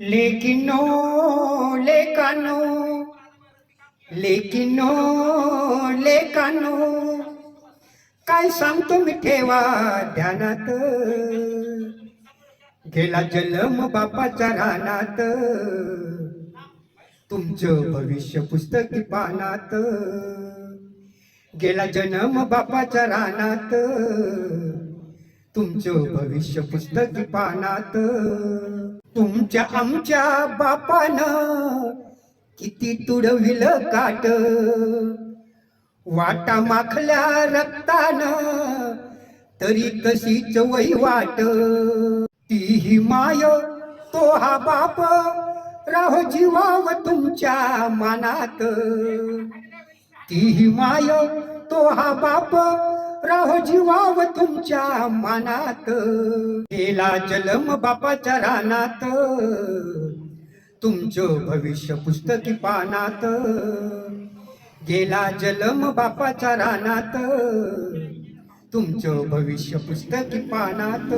लेकिनो लेकानो लेकिनो लेकानो काय सांगतो मी ठेवा ध्यानात? गेला जन्म बापाच्या रानात. तुमचं भविष्य पुस्तकी पानात. गेला जन्म बापाच्या रानात. तुमचं भविष्य पुस्तकी पानात. तुम तुमच्या आमच्या बापानं किती तुडविल काट. वाटा माखल्या रक्तानं तरी तशीच वैवाट तीही माय तो हा बाप राहो जीवाव तुमच्या मनात. तीही माय तो हा बाप राहो जीवाव तुमच्या मनात. गेला जलम बापाच्या रानात. तुमचं भविष्य पुस्तकी पानात. गेला जलम बापाच्या रानात. तुमचं भविष्य पुस्तकी पानात.